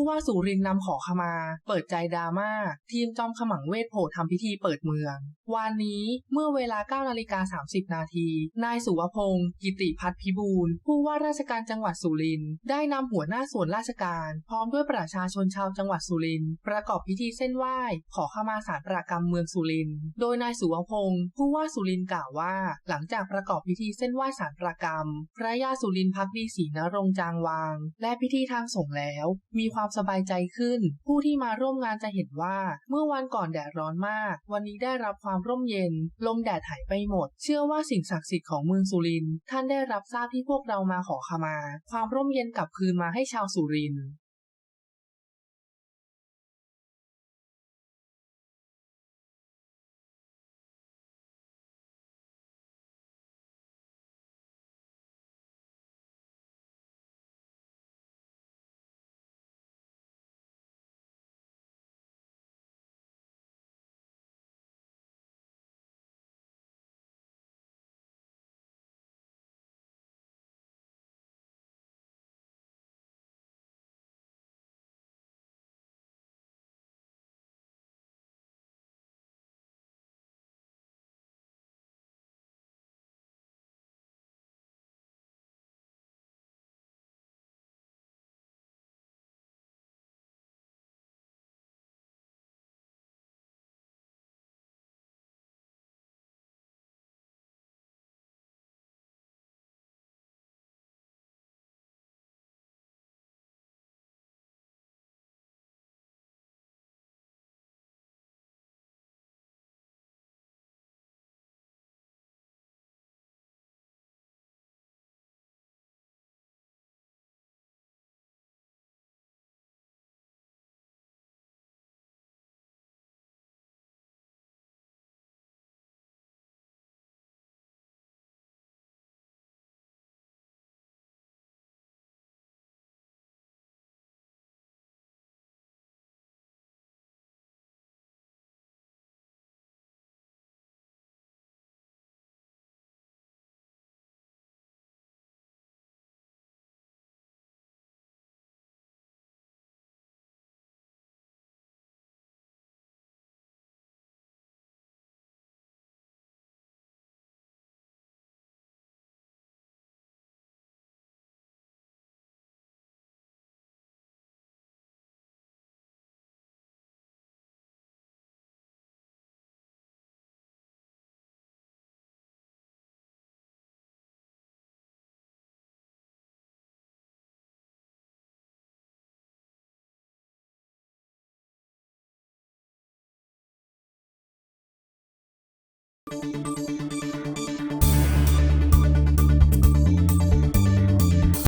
ู้ว่าสุรินนำขอขมา เปิดใจดราม่า ทีมจอมขมังเวทโผทำพิธีเปิดเมือง วันนี้เมื่อเวลา 9 นาฬิกา 30 นาที นายสุวพงศ์กิติพัฒน์พิบูลผู้ว่าราชการจังหวัดสุรินได้นำหัวหน้าส่วนราชการ พร้อมด้วยประชาชนชาวจังหวัดสุรินประกอบพิธีเส้นไหว้ ขอขมาสารประกรรมเมืองสุรินโดยนายสุวพงศ์ผู้ว่าสุรินกล่าวว่า หลังจากประกอบพิธีเส้นไหว้สารประกรรม พระยาสุรินพักดีศรีนรงจางวาง และพิธีทางสงแล้ว มีความสบายใจขึ้น ผู้ที่มาร่วมงานจะเห็นว่า เมื่อวันก่อนแดดร้อนมาก วันนี้ได้รับความร่มเย็น ลมแดดหายไปหมด เชื่อว่าสิ่งศักดิ์สิทธิ์ของเมืองสุรินทร์ท่านได้รับทราบที่พวกเรามาขอขมา ความร่มเย็นกลับคืนมาให้ชาวสุรินทร์